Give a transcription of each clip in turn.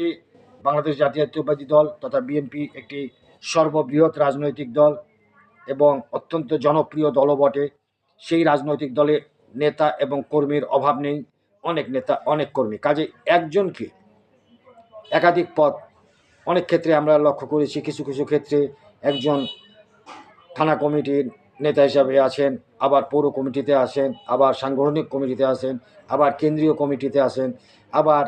সত্যি বাংলাদেশ জাতীয়তাবাদী দল তথা বিএনপি একটি সর্ববৃহৎ রাজনৈতিক দল এবং অত্যন্ত জনপ্রিয় দলও বটে। সেই রাজনৈতিক দলে নেতা এবং কর্মীর অভাব নেই, অনেক নেতা, অনেক কর্মী। কাজে একজনকে একাধিক পদ, অনেক ক্ষেত্রে আমরা লক্ষ্য করেছি, কিছু কিছু ক্ষেত্রে একজন থানা কমিটির নেতা হিসাবে আছেন, আবার পৌর কমিটিতে আছেন, আবার সাংগঠনিক কমিটিতে আছেন, আবার কেন্দ্রীয় কমিটিতে আছেন, আবার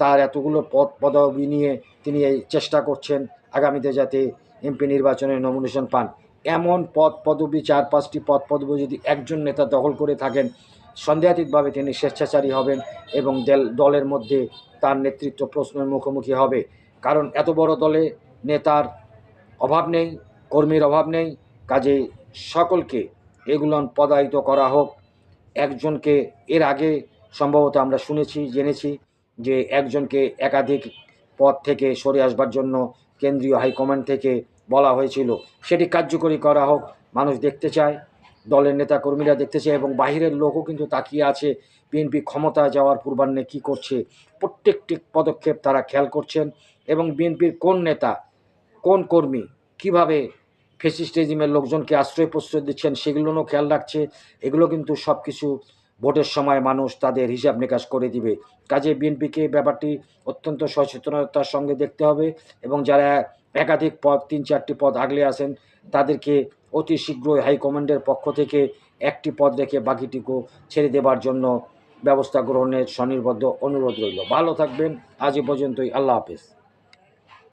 তার এতগুলো পদ, পদবি নিয়ে তিনি এই চেষ্টা করছেন আগামীতে যাতে এমপি নির্বাচনে নমিনেশন পান। এমন পদ, পদবি, চার, পাঁচটি পদ, পদবি যদি একজন নেতা দখল করে থাকেন, সন্দেহাতীতভাবে তিনি স্বেচ্ছাচারী হবেন এবং দলের মধ্যে তার নেতৃত্ব প্রশ্নের মুখোমুখি হবে। কারণ এত বড় দলে নেতার অভাব নেই, কর্মীর অভাব নেই, কাজে সকলকে এগুলো পদায়িত করা হোক। একজনকে এর আগে সম্ভবত আমরা শুনেছি, জেনেছি। যে একজনকে একাধিক পদ থেকে সরে আসবার জন্য কেন্দ্রীয় হাইকমান্ড থেকে বলা হয়েছিল, সেটি কার্যকরী করা হোক, মানুষ দেখতে চায়, দলের নেতা কর্মীরা দেখতে চায় এবং বাহিরের লোকও কিন্তু তাকিয়ে আছে, বিএনপি ক্ষমতা যাওয়ার পূর্বান্নে কী করছে, প্রত্যেকটি পদক্ষেপ তারা খেয়াল করছেন এবং বিএনপির কোন নেতা, কোন কর্মী, কীভাবে ফেসিস্টেজিমের লোকজনকে আশ্রয় প্রশ্রয় দিচ্ছেন সেগুলোও খেয়াল রাখছে, এগুলো কিন্তু সব কিছু ভোটের সময় মানুষ তাদের হিসাব নিকাশ করে দিবে। কাজে বিএনপিকে ব্যাপারটি অত্যন্ত সচেতনতার সঙ্গে দেখতে হবে এবং যারা একাধিক পদ, তিন চারটি পদ আগলে আসেন তাদেরকে অতি শীঘ্রই হাইকমান্ডের পক্ষ থেকে একটি পদ রেখে বাকিটিকে ছেড়ে দেবার জন্য ব্যবস্থা গ্রহণের স্বনির্বদ্ধ অনুরোধ রইল। ভালো থাকবেন। আজ এ পর্যন্তই। আল্লাহ হাফেজ।